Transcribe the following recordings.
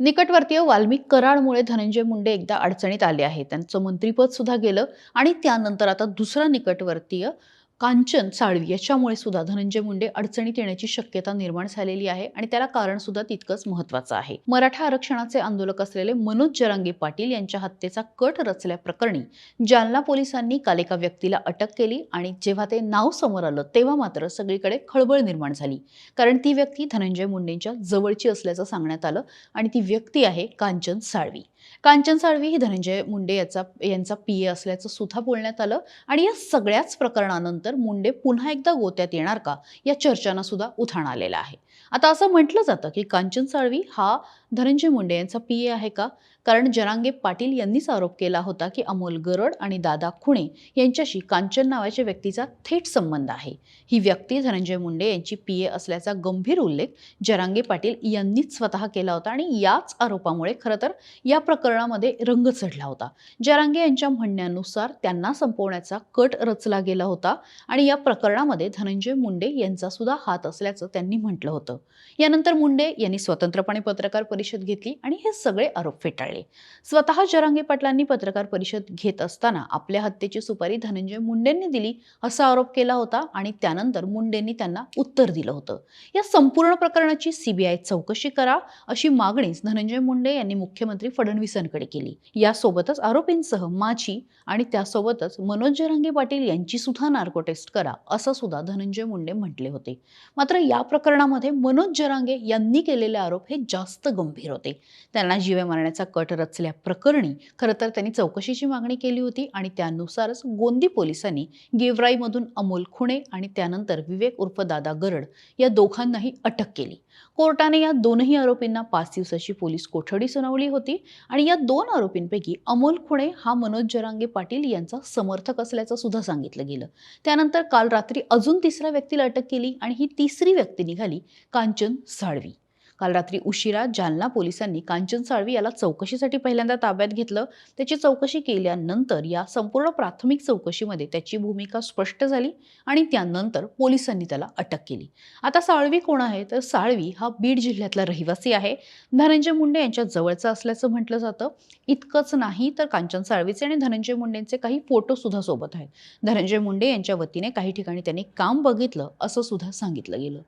निकटवर्तीय वाल्मिक कराडमुळे धनंजय मुंडे एकदा अडचणीत आले आहे त्यांचं मंत्रीपद सुद्धा गेलं आणि त्यानंतर आता दुसरा निकटवर्तीय कांचन साळवी याच्यामुळे सुद्धा धनंजय मुंडे अडचणीत येण्याची शक्यता निर्माण झालेली आहे आणि त्याला कारण सुद्धा तितकंच महत्वाचं आहे. मराठा आरक्षणाचे आंदोलक असलेले मनोज जरांगे पाटील यांच्या हत्येचा कट रचल्याप्रकरणी जालना पोलिसांनी काल एका व्यक्तीला अटक केली आणि जेव्हा ते नाव समोर आलं तेव्हा मात्र सगळीकडे खळबळ निर्माण झाली. कारण ती व्यक्ती धनंजय मुंडेंच्या जवळची असल्याचं सांगण्यात आलं आणि ती व्यक्ती आहे कांचन साळवी कांचन साळवी ही धनंजय मुंडे याचा यांचा पी ए असल्याचं सुद्धा बोलण्यात आलं. आणि या सगळ्याच प्रकरणानंतर मुंडे पुन्हा एकदा गोत्यात येणार का? या चर्चांना सुद्धा उथाण आलेलं आहे. आता असं म्हटलं जातं की कांचन साळवी हा धनंजय मुंडे यांचा पी ए आहे का? कारण जनांगे पाटील यांनीच आरोप केला होता की अमोल गरड आणि दादा खुणे यांच्याशी कांचन नावाच्या व्यक्तीचा थेट संबंध आहे. ही व्यक्ती धनंजय मुंडे यांची पी ए असल्याचा गंभीर उल्लेख जरांगे पाटील यांनीच स्वतः केला होता आणि याच आरोपामुळे खरं तर या प्रकरणामध्ये रंग चढला होता. जरांगे यांच्या म्हणण्यानुसार त्यांना संपवण्याचा कट रचला गेला होता आणि या प्रकरणामध्ये धनंजय मुंडे यांचा सुद्धा हात असल्याचं त्यांनी म्हटलं होतं. यानंतर मुंडे यांनी स्वतंत्रपणे पत्रकार परिषद घेतली आणि हे सगळे आरोप फेटाळले. स्वतः जरांगे पाटलांनी पत्रकार परिषद घेत असताना आपल्या हत्येची सुपारी धनंजय मुंडेंनी दिली असा आरोप केला होता आणि त्यानंतर मुंडेंनी त्यांना उत्तर दिलं होतं. या संपूर्ण प्रकरणाची सीबीआय चौकशी करा अशी मागणीच धनंजय मुंडे यांनी मुख्यमंत्री फडणवीसांकडे केली. यासोबतच आरोपींसह माची आणि त्यासोबतच मनोज जरांगे पाटील यांची सुद्धा नार्को टेस्ट करा असं सुद्धा धनंजय मुंडे म्हटले होते. मात्र या प्रकरणामध्ये मनोज जरांगे यांनी केलेले आरोप हे जास्त गंभीर होते. त्यांना जीवे मारण्याचा कट रचल्याप्रकरणी खरं तर त्यांनी चौकशीची मागणी केली होती आणि त्यानुसारच गोंदी पोलिसांनी गेवराईमधून अमोल खुणे आणि त्यानंतर विवेक उर्फ दादा गरड या दोघांनाही अटक केली. कोर्टाने या दोनही आरोपींना पाच दिवसाची पोलीस कोठडी सुनावली होती आणि या दोन आरोपींपैकी अमोल खुणे हा मनोज जरांगे पाटील यांचा समर्थक असल्याचं सुद्धा सांगितलं गेलं. त्यानंतर काल रात्री अजून तिसऱ्या व्यक्तीला अटक केली आणि ही तिसरी व्यक्ती निघाली कांचन साळवी. काल रात्री उशिरा जालना पोलिसांनी कांचन साळवी याला चौकशीसाठी पहिल्यांदा ताब्यात घेतलं. त्याची चौकशी केल्यानंतर या संपूर्ण प्राथमिक चौकशीमध्ये त्याची भूमिका स्पष्ट झाली आणि त्यानंतर पोलिसांनी त्याला अटक केली. आता साळवी कोण आहे? तर साळवी हा बीड जिल्ह्यातला रहिवासी आहे. धनंजय मुंडे यांच्या जवळचा असल्याचं म्हटलं जातं. इतकंच नाही तर कांचन साळवीचे आणि धनंजय मुंडेंचे काही फोटो सुद्धा सोबत आहेत. धनंजय मुंडे यांच्या वतीने काही ठिकाणी त्यांनी काम बघितलं असं सुद्धा सांगितलं गेलं.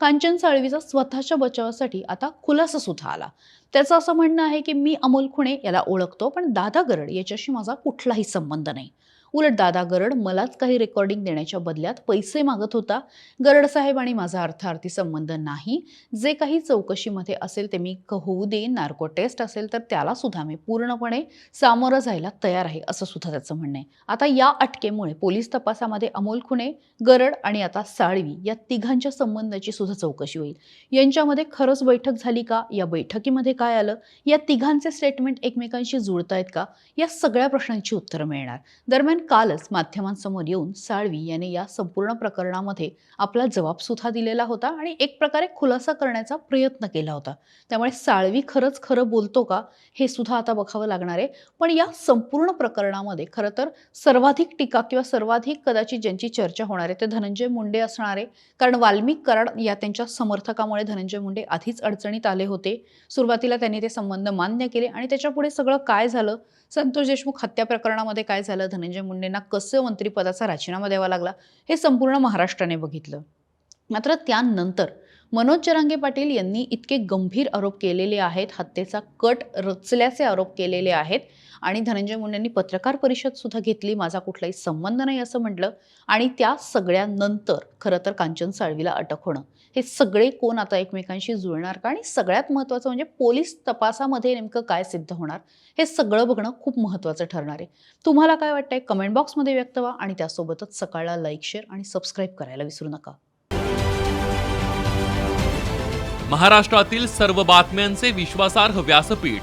कांचन साळवीचा स्वतःच्या बचावासाठी आता खुलासा सुद्धा आला. त्याचं असं म्हणणं आहे की मी अमोल खुणे याला ओळखतो पण दादा गरड याच्याशी माझा कुठलाही संबंध नाही. उलट दादा गरड मलाच काही रेकॉर्डिंग देण्याच्या बदल्यात पैसे मागत होता. गरड साहेब आणि माझा अर्थार्थी संबंध नाही. जे काही चौकशीमध्ये असेल ते मी होऊ देईन. नार्को टेस्ट असेल तर त्याला सुद्धा मी पूर्णपणे सामोरं जायला तयार आहे असं सुद्धा त्याचं म्हणणं आहे. आता या अटकेमुळे पोलीस तपासामध्ये अमोल खुणे गरड आणि आता साळवी या तिघांच्या संबंधाची सुद्धा चौकशी होईल. यांच्यामध्ये खरंच बैठक झाली का? या बैठकीमध्ये काय आलं? या तिघांचे स्टेटमेंट एकमेकांशी जुळतायत का? या सगळ्या प्रश्नांची उत्तरं मिळणार. दरम्यान कालच माध्यमांसमोर येऊन साळवी याने या संपूर्ण प्रकरणामध्ये आपला जबाब सुद्धा दिलेला होता आणि एक प्रकारे खुलासा करण्याचा प्रयत्न केला होता. त्यामुळे साळवी खरंच खरं बोलतो का हे सुद्धा आता बघावं लागणार आहे. पण या संपूर्ण प्रकरणामध्ये खरं तर सर्वाधिक टीका किंवा सर्वाधिक कदाचित ज्यांची चर्चा होणार आहे ते धनंजय मुंडे असणार आहे. कारण वाल्मिक कराड या त्यांच्या समर्थकामुळे धनंजय मुंडे आधीच अडचणीत आले होते. सुरुवातीला त्यांनी ते संबंध मान्य केले आणि त्याच्या पुढे सगळं काय झालं? संतोष देशमुख हत्या प्रकरणामध्ये काय झालं? धनंजय मुंडेंना कसं मंत्रिपदाचा राजीनामा द्यावा लागला हे संपूर्ण महाराष्ट्राने बघितलं. मात्र त्यानंतर मनोज जरांगे पाटील यांनी इतके गंभीर आरोप केलेले आहेत हत्येचा कट रचल्याचे आरोप केलेले आहेत आणि धनंजय मुंडेंनी पत्रकार परिषद सुद्धा घेतली. माझा कुठलाही संबंध नाही असं म्हटलं. आणि त्या सगळ्यानंतर खरं तर कांचन साळवीला अटक होणं. हे सगळे कोण आता एकमेकांशी जुळणार का? आणि सगळ्यात महत्त्वाचं म्हणजे पोलीस तपासामध्ये नेमकं काय सिद्ध होणार? हे सगळं बघणं खूप महत्त्वाचं ठरणार आहे. तुम्हाला काय वाटतंय? कमेंट बॉक्समध्ये व्यक्त व्हा आणि त्यासोबतच सकाळला लाईक शेअर आणि सबस्क्राईब करायला विसरू नका. महाराष्ट्रातील सर्व बातम्यांचे विश्वासार्ह व्यासपीठ